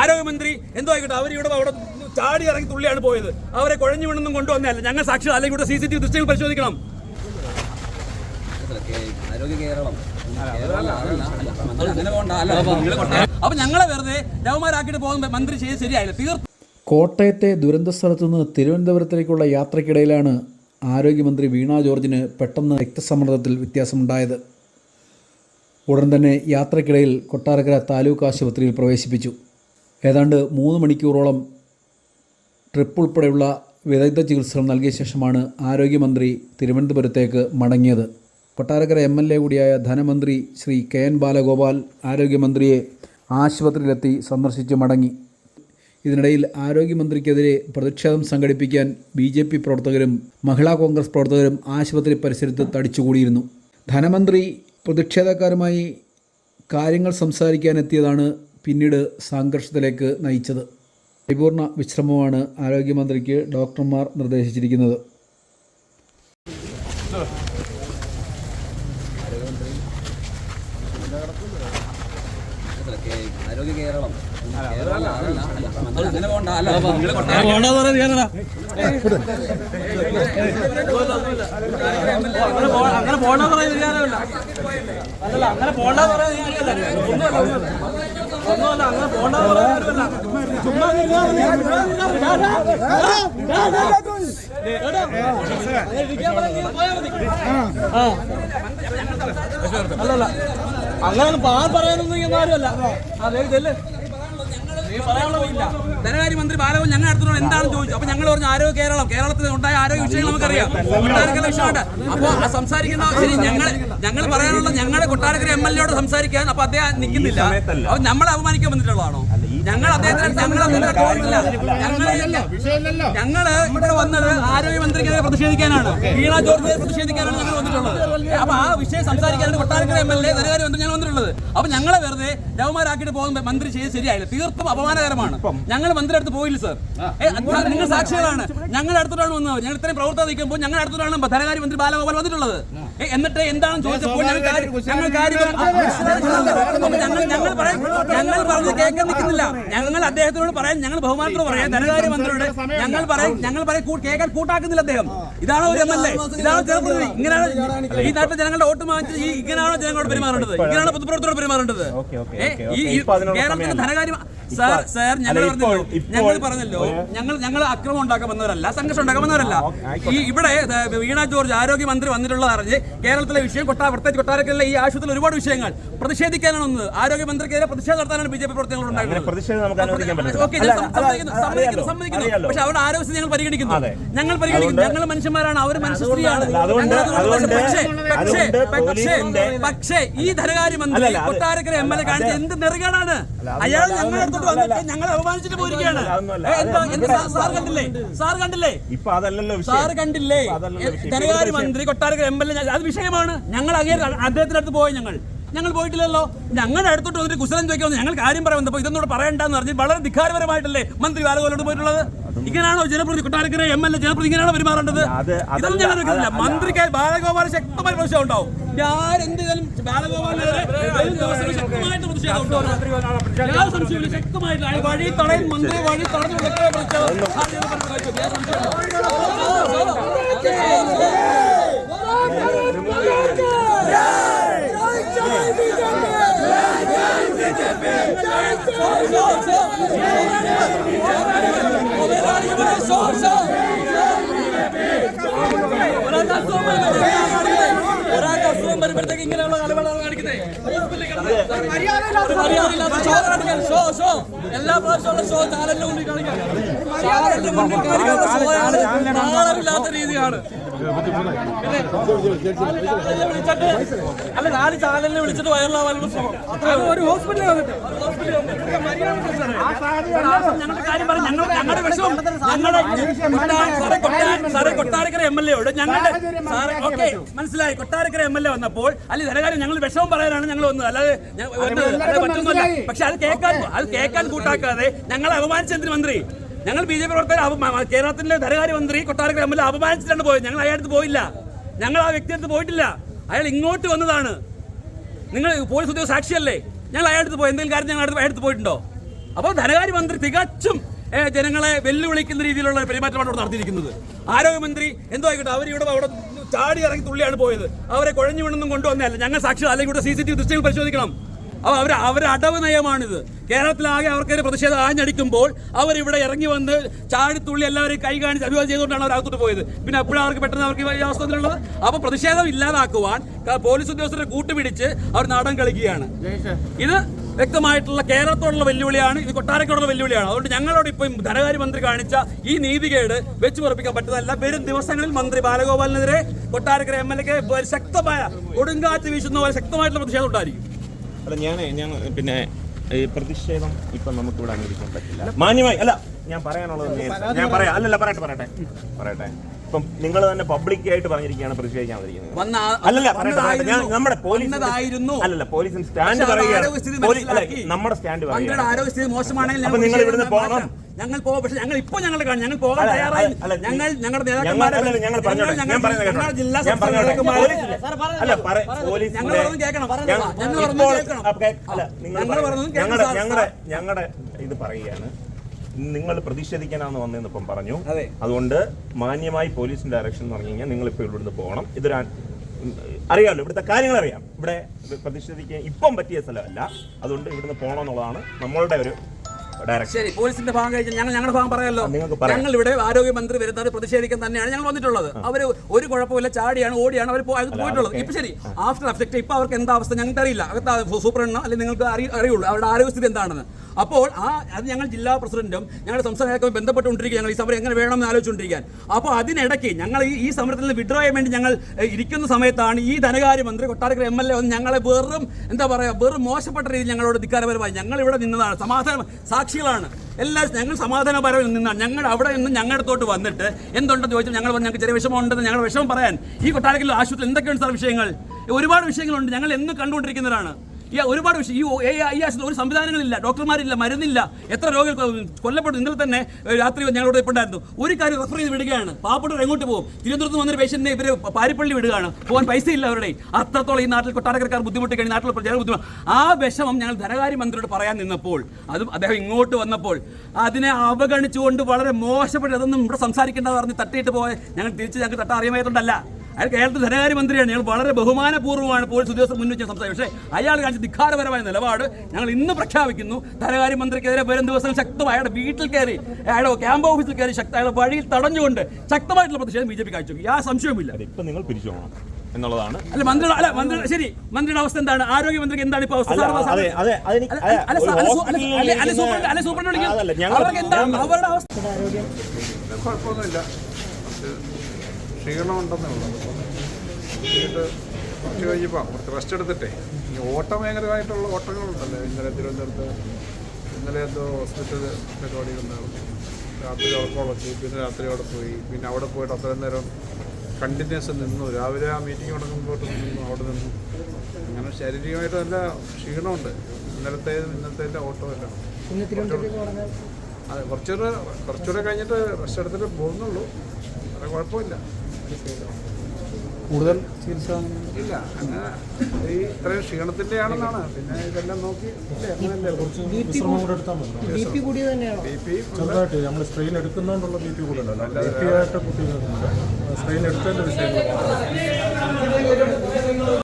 ആരോഗ്യമന്ത്രി എന്തോ ആയിക്കോട്ടെ അവർ ഇവിടെ അവിടെ ചാടി ഇറങ്ങി തുള്ളിയാണ് പോയത്. അവരെ കുഴഞ്ഞു വീണൊന്നും കൊണ്ടുവന്നതല്ല. ഞങ്ങൾ സാക്ഷി അല്ലെങ്കിൽ ഇവിടെ സി സി ടി വി ദൃശ്യങ്ങൾ പരിശോധിക്കണം. ആരോഗ്യ കേരളം അപ്പൊ ഞങ്ങളെ വെറുതെ ലവന്മാരാക്കിയിട്ട് പോകുന്ന മന്ത്രി ചെയ്ത് ശരിയായില്ല. തീർത്തും കോട്ടയത്തെ ദുരന്ത സ്ഥലത്തു നിന്ന് തിരുവനന്തപുരത്തേക്കുള്ള യാത്രക്കിടയിലാണ് ആരോഗ്യമന്ത്രി വീണ ജോർജിന് പെട്ടെന്ന് രക്തസമ്മർദ്ദത്തിൽ വ്യത്യാസമുണ്ടായത്. ഉടൻ തന്നെ യാത്രക്കിടയിൽ കൊട്ടാരക്കര താലൂക്ക് ആശുപത്രിയിൽ പ്രവേശിപ്പിച്ചു. ഏതാണ്ട് മൂന്ന് മണിക്കൂറോളം ട്രിപ്പ് ഉൾപ്പെടെയുള്ള വിദഗ്ധ ചികിത്സകൾ നൽകിയ ശേഷമാണ് ആരോഗ്യമന്ത്രി തിരുവനന്തപുരത്തേക്ക് മടങ്ങിയത്. കൊട്ടാരക്കര എം എൽ എ കൂടിയായ ധനമന്ത്രി ശ്രീ കെ എൻ ബാലഗോപാൽ ആരോഗ്യമന്ത്രിയെ ആശുപത്രിയിലെത്തി സന്ദർശിച്ച് മടങ്ങി. ഇതിനിടയിൽ ആരോഗ്യമന്ത്രിക്കെതിരെ പ്രതിഷേധം സംഘടിപ്പിക്കാൻ ബി ജെ പി പ്രവർത്തകരും മഹിളാ കോൺഗ്രസ് പ്രവർത്തകരും ആശുപത്രി പരിസരത്ത് തടിച്ചുകൂടിയിരുന്നു. ധനമന്ത്രി പ്രതിഷേധക്കാരുമായി കാര്യങ്ങൾ സംസാരിക്കാനെത്തിയതാണ് പിന്നീട് സംഘർഷത്തിലേക്ക് നയിച്ചത്. പരിപൂർണ വിശ്രമമാണ് ആരോഗ്യമന്ത്രിക്ക് ഡോക്ടർമാർ നിർദ്ദേശിച്ചിരിക്കുന്നത്. ആരോഗ്യ കേരളം. അങ്ങനെ പോകണ്ട അല്ല അങ്ങനെ പോകണമെന്ന് പറയുന്നത് വിചാരമല്ല അല്ലല്ല അങ്ങനെ പോകണ്ടെന്ന് പറയുന്നത് ഒന്നുമല്ല അങ്ങനെ പറയുന്നത് ചുമ്മാ അല്ലല്ല അങ്ങനെ പാ പറയാനൊന്നും ഇങ്ങനെ ആരുമല്ല. അതെ ഇതല്ലേ? നീ പറയാനുള്ളതില്ല ധനകാര്യമന്ത്രി ബാലവും ഞങ്ങൾ അടുത്തോളം എന്താണ് ചോദിച്ചു? അപ്പൊ ഞങ്ങൾ പറഞ്ഞു ആരോഗ്യ കേരളം. കേരളത്തിൽ ഉണ്ടായ ആരോഗ്യ വിഷയങ്ങൾ നമുക്കറിയാം. കൊട്ടാരക്കര വിഷയമുണ്ട്. അപ്പൊ സംസാരിക്കുന്ന ശരി ഞങ്ങൾ ഞങ്ങൾ പറയാനുള്ള ഞങ്ങളെ കൊട്ടാരക്കര എം എൽ എയോട് സംസാരിക്കാൻ അപ്പൊ അദ്ദേഹം നിൽക്കുന്നില്ല. അപ്പൊ നമ്മളെ അപമാനിക്കാൻ വന്നിട്ടുള്ളതാണോ? ഞങ്ങൾ അദ്ദേഹത്തിന് ഞങ്ങൾ കോരില്ല ഞങ്ങൾ ഞങ്ങൾ ഇവിടെ വന്നത് ആരോഗ്യമന്ത്രിക്കെതിരെ പ്രതിഷേധിക്കാനാണ്. വീണ ജോർജിനെ പ്രതിഷേധിക്കാനാണ് ഞങ്ങൾ വന്നിട്ടുള്ളത്. അപ്പൊ ആ വിഷയം സംസാരിക്കാനാണ് കൊട്ടാരക്കര എം എൽ എ ധനകാര്യ മന്ത്രി ഞങ്ങൾ വന്നിട്ടുള്ളത്. അപ്പൊ ഞങ്ങളെ വെറുതെ രവമാരാക്കിയിട്ട് പോകുന്ന മന്ത്രി ചെയ്ത് ശരിയായില്ല. തീർത്തും അപമാനകരമാണ്. ഞങ്ങൾ മന്ത്രി അടുത്ത് പോയില്ല സർ നിങ്ങൾ സാക്ഷികളാണ്. ഞങ്ങളുടെ അടുത്തോടാണ് വന്നത്. ഞങ്ങൾ ഇത്രയും പ്രവർത്തനം നിൽക്കുമ്പോൾ ഞങ്ങളുടെ അടുത്തോടാണ് ധനകാര്യ മന്ത്രി ബാലഗോപാൽ വന്നിട്ടുള്ളത്. എന്നിട്ട് എന്താണ് ചോദിച്ചപ്പോൾ ഞങ്ങൾ ഞങ്ങൾ. ഞങ്ങൾ ഞങ്ങൾ പറയാൻ ഞങ്ങൾ പറഞ്ഞ് കേൾക്കാൻ നിൽക്കുന്നില്ല. ഞങ്ങൾ അദ്ദേഹത്തിനോട് പറയാൻ ഞങ്ങൾ ബഹുമാനത്തോട് പറയാം. ധനകാര്യ മന്ത്രിയോട് ഞങ്ങൾ പറയും ഞങ്ങൾ പറയും കേൾക്കാൻ കൂട്ടാക്കുന്നില്ല അദ്ദേഹം. ഇതാണോ ഒരു എം എൽ എ ഇതാണോ ജനപ്രതിനിധി? ഇങ്ങനെയാണ് ഈ നാട്ടിലെ ജനങ്ങളുടെ വോട്ട് വാങ്ങിച്ച് ഈ ഇങ്ങനെയാണോ ജനങ്ങളോട് പെരുമാറേണ്ടത്? ഇങ്ങനെയാണോ പൊതുപ്രവർത്തനോട് പെരുമാറേണ്ടത്? ഈ കേരളത്തിന്റെ ധനകാര്യം സാർ സാർ ഞങ്ങൾ പറഞ്ഞല്ലോ. ഞങ്ങൾ പറഞ്ഞല്ലോ. ഞങ്ങൾ ഞങ്ങൾ അക്രമം ഉണ്ടാക്കാൻ വന്നവരല്ല സംഘർഷം ഉണ്ടാക്കാൻ വന്നവരല്ല. ഈ ഇവിടെ വീണ ജോർജ് ആരോഗ്യമന്ത്രി വന്നിട്ടുള്ളത് അറിഞ്ഞ് കേരളത്തിലെ വിഷയം കൊട്ടാ പ്രത്യേകിച്ച് കൊട്ടാരക്കുള്ള ഈ ആശുപത്രിയിൽ ഒരുപാട് വിഷയങ്ങൾ പ്രതിഷേധിക്കാനാണ് ഒന്ന് ആരോഗ്യമന്ത്രിക്കെതിരെ പ്രതിഷേധം നടത്താനാണ് ബി ജെ പി പ്രവർത്തനങ്ങൾ ഉണ്ടായിരുന്നത്. ഓക്കെ സമ്മതിക്കുന്നു. പക്ഷെ അവരുടെ ആരോഗ്യം ഞങ്ങൾ പരിഗണിക്കുന്നു. ഞങ്ങൾ പരിഗണിക്കുന്നു. ഞങ്ങൾ മനുഷ്യന്മാരാണ്. അവർ മനുഷ്യ സ്ത്രീയാണ്. അതുകൊണ്ട് അതുകൊണ്ട് അതുകൊണ്ട് പക്ഷേ ഈ ധനകാര്യ മന്ത്രി കൊട്ടാരക്കര എം എൽ എ കാണിച്ച എന്ത് നെറുകേടാണ്? അയാൾ ഞങ്ങളുടെ അടുത്തോട്ട് വന്നിട്ട് ഞങ്ങളെ അപമാനിച്ചിട്ട് പോയിരിക്കുകയാണ്. സാർ- കണ്ടില്ലേ? സാർ കണ്ടില്ലേ? സാർ കണ്ടില്ലേ? ധനകാര്യ ധനകാര്യമന്ത്രി കൊട്ടാരക്കര എം എൽ എ അത് വിഷയമാണ്. ഞങ്ങൾ അങ്ങേ അദ്ദേഹത്തിന്റെ അടുത്ത് പോയി ഞങ്ങൾ. ഞങ്ങൾ പോയിട്ടില്ലല്ലോ. ഞങ്ങളുടെ അടുത്തോട്ട് വന്നിട്ട് കുശലം ചോദിക്കാൻ ഞങ്ങൾ കാര്യം പറയാൻ വന്നപ്പോൾ ഇതൊന്നും പറയണ്ടെന്ന് പറഞ്ഞ് വളരെ ധിക്കാരപരമായിട്ടല്ലേ മന്ത്രി ബാലഗോലോട് പോയിട്ടുള്ളത്? ഇങ്ങനെയാണോ ജനപ്രതി കൊട്ടാരക്കര എം എൽ എ ജനപ്രതി ഇങ്ങനെയാണോ പെരുമാറേണ്ടത്? ഇതൊന്നും ഞാൻ എടുക്കുന്നില്ല. മന്ത്രിക്ക് ബാലഗോപാൽ ശക്തമായ പ്രതിഷേധം ഉണ്ടാവും ഞാൻ എന്തെങ്കിലും ബാലഗോപാലിനെതിരെ ശക്തമായിട്ട് പ്രതിഷേധം ഉണ്ടാവും. ശക്തമായിട്ട് അയാൾ വഴി തടയും മന്ത്രി വഴി തടഞ്ഞു പ്രതിഷേധം ഞാൻ സംശയമില്ല. ഒരാൾക്ക് അസുഖം വരുമ്പോഴത്തേക്ക് ഇങ്ങനെയുള്ള കളികളാണ് കാണിക്കുന്നത് മര്യാദയില്ലാത്ത ഷോ കാണിക്കാൻ ഷോ ഷോ എല്ലാ പ്രാവശ്യമുള്ള ഷോ ചാനലിന്റെ മുന്നിൽ കാണിക്കാൻ ചാനലിന്റെ മുന്നിൽ കാണിക്കാനുള്ള ഷോയാണ് നാളമില്ലാത്ത രീതിയാണ് വിളിച്ചിട്ട് അല്ല നാല് ചാനലിനെ വിളിച്ചിട്ട് വയറിലാവാനുള്ള ശ്രമം. ഒരു ഹോസ്പിറ്റലിൽ വന്നിട്ട്. ഞങ്ങളുടെ കാര്യം പറ. ഞങ്ങൾ ഞങ്ങളുടെ വിഷമം ഞങ്ങളുടെ സാറേ കൊട്ടാ- സാറേ കൊട്ടാരക്കര എം എൽ എയോട് ഞങ്ങളുടെ സാറേ ഓക്കെ മനസ്സിലായി. കൊട്ടാരക്കര എം എൽ എ വന്നപ്പോൾ അല്ലെ ധനകാര്യം ഞങ്ങൾ വിഷമം പറയാനാണ് ഞങ്ങൾ വന്നത്. അല്ലാതെ പറ്റുന്നില്ല പക്ഷെ അത് കേൾക്കാൻ അത് കേൾക്കാൻ കൂട്ടാക്കാതെ ഞങ്ങളെ അപമാനിച്ചെന്തിന് മന്ത്രി? ഞങ്ങൾ ബി ജെ പി പ്രവർത്തകർ കേരളത്തിലെ ധനകാര്യ ധനകാര്യമന്ത്രി കൊട്ടാരക്കര എം അപമാനിച്ചിട്ടാണ് പോയത്. ഞങ്ങൾ അയാളടുത്ത് പോയില്ല. ഞങ്ങൾ ആ വ്യക്തി അടുത്ത് പോയിട്ടില്ല. അയാൾ ഇങ്ങോട്ട് വന്നതാണ്. നിങ്ങൾ പോലീസ് ഉദ്യോഗ സാക്ഷിയല്ലേ? ഞങ്ങൾ അയാളടുത്ത് പോയി. എന്തെങ്കിലും കാര്യം ഞങ്ങൾ അയാളടുത്ത് പോയിട്ടുണ്ടോ? അപ്പോൾ ധനകാര്യമന്ത്രി തികച്ചും ഏ, ജനങ്ങളെ വെല്ലുവിളിക്കുന്ന രീതിയിലുള്ള പെരുമാറ്റമാണ് ഇവിടെ നടത്തിയിരിക്കുന്നത്. ആരോഗ്യമന്ത്രി എന്തോ ആയിക്കോട്ടെ അവർ ഇവിടെ അവിടെ ചാടി ഇറങ്ങി തുള്ളിയാണ് പോയത്. അവരെ കുഴഞ്ഞു വീണൊന്നും കൊണ്ടുവന്നതല്ല. ഞങ്ങൾ സാക്ഷി അല്ലെങ്കിൽ ഇവിടെ സി സി ടി ദൃശ്യങ്ങൾ പരിശോധിക്കണം. അപ്പോൾ അവർ അവരുടെ അടവ് നയമാണിത്. കേരളത്തിലാകെ അവർക്കൊരു പ്രതിഷേധം ആഞ്ഞടിക്കുമ്പോൾ അവരിവിടെ ഇറങ്ങി വന്ന് ചാടിത്തുള്ളി എല്ലാവരെയും കൈ കാണിച്ച് അഭിവാദം ചെയ്തുകൊണ്ടാണ് അവർ അകത്തോട്ട് പോയത്. പിന്നെ അപ്പോഴും അവർക്ക് പെട്ടെന്ന് അവർക്ക് ഈ അവസ്ഥയിലുള്ളത് അപ്പോൾ പ്രതിഷേധം ഇല്ലാതാക്കുവാൻ പോലീസ് ഉദ്യോഗസ്ഥരെ കൂട്ടുപിടിച്ച് അവർ നാടൻ കളിക്കുകയാണ്. ഇത് വ്യക്തമായിട്ടുള്ള കേരളത്തോടുള്ള വെല്ലുവിളിയാണ് ഇത് കൊട്ടാരക്കോടുള്ള വെല്ലുവിളിയാണ്. അതുകൊണ്ട് ഞങ്ങളോട് ഇപ്പം ധനകാര്യമന്ത്രി കാണിച്ച ഈ നീതികേട് വെച്ചു പുറപ്പിക്കാൻ പറ്റുന്നതല്ല. വരും ദിവസങ്ങളിൽ മന്ത്രി ബാലഗോപാലിനെതിരെ കൊട്ടാരക്കര എം എൽ എക്ക് ശക്തമായ കൊടുങ്കാറ്റ് വീശുന്ന പോലെ ശക്തമായിട്ടുള്ള പ്രതിഷേധം ഉണ്ടായിരിക്കും. അല്ല ഞാൻ ഞാൻ പിന്നെ ഈ പ്രതിഷേധം ഇപ്പൊ നമുക്ക് ഇവിടെ അനുവദിക്കാൻ പറ്റില്ല മാന്യമായി അല്ല ഞാൻ പറയാനുള്ളത് ഞാൻ പറയാം. അല്ലല്ല പറയട്ടെ പറയട്ടെ. പറയട്ടെ. ഇപ്പം നിങ്ങൾ തന്നെ പബ്ലിക് ആയിട്ട് പറഞ്ഞിരിക്കുകയാണ് പ്രതിഷേധിക്കാൻ വന്നിരിക്കുന്നത്. വന്ന അല്ലല്ല പറയട്ടെ. ഞാൻ നമ്മുടെ പോലീസ്. അല്ലല്ല പോലീസിന് സ്റ്റാൻഡ് പറയുക പറയുകയാണ്. നമ്മുടെ സ്റ്റാൻഡ് പറയുക നിങ്ങൾ ഇവിടുന്ന് പോകണം. ഞങ്ങൾ പോകും. പക്ഷെ ഞങ്ങൾ ഇപ്പൊ ഞങ്ങൾ കാണും. ഞങ്ങൾ പോകാൻ തയ്യാറായി. ഞങ്ങൾ ഞങ്ങളുടെ നേതാക്കന്മാരെ ഞങ്ങളുടെ ജില്ലാ ഞങ്ങൾ പറഞ്ഞത് കേൾക്കണം, പറഞ്ഞത് ഞങ്ങൾ- പറഞ്ഞത് കേൾക്കണം. ഞങ്ങളുടെ ഞങ്ങളുടെ ഇത് പറയുകയാണ്. നിങ്ങൾ പ്രതിഷേധിക്കാനാണ് വന്നതെന്ന് ഇപ്പം പറഞ്ഞു അതുകൊണ്ട് മാന്യമായി പോലീസിന്റെ ഡയറക്ഷൻ എന്ന് പറഞ്ഞു കഴിഞ്ഞാൽ നിങ്ങൾ ഇപ്പോൾ ഇവിടുന്ന് പോകണം. ഇതൊരു ആ- അറിയാമല്ലോ ഇവിടുത്തെ കാര്യങ്ങൾ അറിയാം. ഇവിടെ പ്രതിഷേധിക്കാൻ ഇപ്പം പറ്റിയ സ്ഥലമല്ല. അതുകൊണ്ട് ഇവിടുന്ന് പോകണം എന്നുള്ളതാണ് നമ്മളുടെ ഒരു ശരി പോലീസിന്റെ ഭാഗം കഴിച്ച് ഞങ്ങൾ ഞങ്ങളുടെ ഭാഗം പറയാമല്ലോ. ഞങ്ങൾ ഇവിടെ ആരോഗ്യമന്ത്രി വരുന്നത് പ്രതിഷേധിക്കാൻ തന്നെയാണ് ഞങ്ങൾ വന്നിട്ടുള്ളത്. അവർ ഒരു കുഴപ്പമില്ല ചാടിയാണ് ഓടിയാണ് അവർ പോയിട്ടുള്ളത്. ഇപ്പൊ ശരി ആഫ്റ്റർ അഫക്റ്റ് ഇപ്പൊ അവർക്ക് എന്താ അവസ്ഥ ഞങ്ങൾക്ക് അറിയില്ല അകത്ത് സൂപ്രണ്ടോ അല്ലെങ്കിൽ നിങ്ങൾക്ക് അറി അറിയുള്ളൂ. അവരുടെ ആരോഗ്യസ്ഥിതി എന്താണെന്ന്. അപ്പോൾ ആ അത് ഞങ്ങൾ ജില്ലാ പ്രസിഡന്റും ഞങ്ങളുടെ സംസ്ഥാന നേതാക്കളും ബന്ധപ്പെട്ടുകൊണ്ടിരിക്കുക ഞങ്ങൾ ഈ സമരം എങ്ങനെ വേണമെന്ന് ആലോചിച്ചുകൊണ്ടിരിക്കാൻ അപ്പോൾ അതിനിടയ്ക്ക് ഞങ്ങൾ ഈ ഈ സമരത്തിൽ നിന്ന് വിഡ്രോ ചെയ്യാൻ വേണ്ടി ഞങ്ങൾ ഇരിക്കുന്ന സമയത്താണ് ഈ ധനകാര്യമന്ത്രി കൊട്ടാരക്കര എം എൽ എ ഞങ്ങളെ വെറും എന്താ പറയുക വെറും മോശപ്പെട്ട രീതിയിൽ ഞങ്ങളോട് ധിക്കാരപരമായി ഞങ്ങൾ ഇവിടെ നിന്നതാണ്. സമാധാന സാക്ഷികളാണ്. എല്ലാ ഞങ്ങൾ സമാധാനപരമായി നിന്നാണ്. ഞങ്ങൾ അവിടെ നിന്ന് ഞങ്ങളുടെ അടുത്തോട്ട് വന്നിട്ട് എന്തുണ്ടെന്ന് ചോദിച്ചാൽ ഞങ്ങൾ ഞങ്ങൾക്ക് ചെറിയ വിഷമം ഉണ്ടെന്ന് ഞങ്ങളുടെ വിഷമം പറയാൻ ഈ കൊട്ടാരക്കര ആശുപത്രിയിൽ എന്തൊക്കെയാണ് സാർ വിഷയങ്ങൾ? ഒരുപാട് വിഷയങ്ങളുണ്ട്. ഞങ്ങൾ എന്നും കണ്ടുകൊണ്ടിരിക്കുന്നവരാണ്. ഈ ഒരുപാട് വിഷയം ഈ ഈ ആശുപത്രി ഒരു സംവിധാനങ്ങളില്ല ഡോക്ടർമാരില്ല മരുന്നില്ല. എത്ര രോഗികൾ കൊല്ലപ്പെട്ടു. ഇന്നലെ തന്നെ രാത്രി ഞങ്ങളോട് ഇപ്പോൾ ഉണ്ടായിരുന്നു ഒരു കാര്യം റെഫർ ചെയ്ത് വിടുകയാണ്. പാവപ്പെട്ടവർ എങ്ങോട്ട് പോകും? തിരുവനന്തപുരത്ത് വന്നൊരു പേഷ്യന്റിനെ ഇവർ പാരിപ്പള്ളി വിടുകയാണ്. പോകാൻ പൈസ ഇല്ല അവരുടെ അത്രത്തോളം ഈ നാട്ടിൽ കൊട്ടാരക്കാർ ബുദ്ധിമുട്ട് കഴിഞ്ഞ് നാട്ടിൽ ജനങ്ങൾ ബുദ്ധിമുട്ട് ആ വിഷമം ഞങ്ങൾ ധനകാര്യമന്ത്രിയോട് പറയാൻ നിന്നപ്പോൾ അതും അദ്ദേഹം ഇങ്ങോട്ട് വന്നപ്പോൾ അതിനെ അവഗണിച്ചുകൊണ്ട് വളരെ മോശപ്പെട്ട് അതൊന്നും ഇവിടെ സംസാരിക്കേണ്ടതെന്ന് പറഞ്ഞ് തട്ടിയിട്ട് പോയ ഞങ്ങൾ തിരിച്ച് ഞങ്ങൾക്ക് തട്ട അറിയാമായതുകൊണ്ടല്ല. അയാൾ കേരളത്തിൽ ധനകാര്യമന്ത്രിയാണ്. ഞങ്ങൾ വളരെ ബഹുമാനപൂർവമാണ് പോലീസ് ഉദ്യോഗസ്ഥർ മുന്നിൽ വെച്ച് സംസാരിച്ചത്. പക്ഷേ അയാൾ കാണിച്ച ധിക്കാരപരമായ നിലപാട് ഞങ്ങൾ ഇന്ന് പ്രഖ്യാപിക്കുന്നു. ധനകാര്യമന്ത്രിക്കെതിരെ വരും ദിവസങ്ങൾ ശക്തമായി അയാളുടെ വീട്ടിൽ കയറി അയാളുടെ ക്യാമ്പ് ഓഫീസിൽ കയറി ശക്ത അയാളുടെ വഴിയിൽ തടഞ്ഞുകൊണ്ട് ശക്തമായിട്ടുള്ള പ്രതിഷേധം ബി ജെ പി കാഴ്ച യാ സംശയമില്ല ഇപ്പം നിങ്ങൾ പിരിച്ചു പോകണം എന്നുള്ളതാണ്. അല്ല മന്ത്രി അല്ല മന്ത്രി ശരി മന്ത്രിയുടെ അവസ്ഥ എന്താണ്? ആരോഗ്യമന്ത്രിക്ക് എന്താണ് ഇപ്പൊ അവസ്ഥ? അവരുടെ അവസ്ഥ? കുഴപ്പമൊന്നുമില്ല. ക്ഷീണമുണ്ടെന്നേ ഉള്ളൂ. അപ്പം വീട്ട് കുറച്ച് കഴിഞ്ഞപ്പോൾ കുറച്ച് റെസ്റ്റ് എടുത്തിട്ടേ. ഈ ഭയങ്കരമായിട്ടുള്ള ഓട്ടങ്ങളുണ്ടല്ലോ. ഇന്നലെ തിരുവനന്തപുരത്ത് ഇന്നലെ എന്തോ ഹോസ്പിറ്റൽ പരിപാടികളുണ്ടായിരുന്നു രാത്രി ഉറക്കമുളച്ച് പിന്നെ രാത്രി അവിടെ പോയി പിന്നെ അവിടെ പോയിട്ട് അത്രയും നേരം കണ്ടിന്യൂസ് നിന്നു. രാവിലെ ആ മീറ്റിംഗ് തുടങ്ങുമ്പോട്ട് നിന്നു അവിടെ നിന്നു. അങ്ങനെ ശാരീരികമായിട്ട് നല്ല ക്ഷീണമുണ്ട്. ഇന്നലത്തെ ഇന്നത്തെ ഓട്ടമെല്ലാം അതെ കുറച്ചുകൂടെ കുറച്ചുകൂടെ കഴിഞ്ഞിട്ട് റെസ്റ്റ് എടുത്തിട്ട് പോകുന്നുള്ളൂ. അത്ര കുഴപ്പമില്ല. കൂടുതൽ ചികിത്സ ഇല്ല അങ്ങനെ ഈ ഇത്രയും ക്ഷീണത്തിന്റെ ആണെന്നാണ് പിന്നെ ഇതെല്ലാം നോക്കി കൂടെ ബി പി ചെറുതായിട്ട് നമ്മൾ സ്ട്രെയിൻ എടുക്കുന്നതുകൊണ്ടുള്ള ബി പി കൂടുതലല്ല ഉണ്ടല്ലോ ബി പി ആയിട്ട് കുട്ടികൾക്കുണ്ട് സ്ട്രെയിൻ എടുക്കേണ്ട വിഷയങ്ങൾ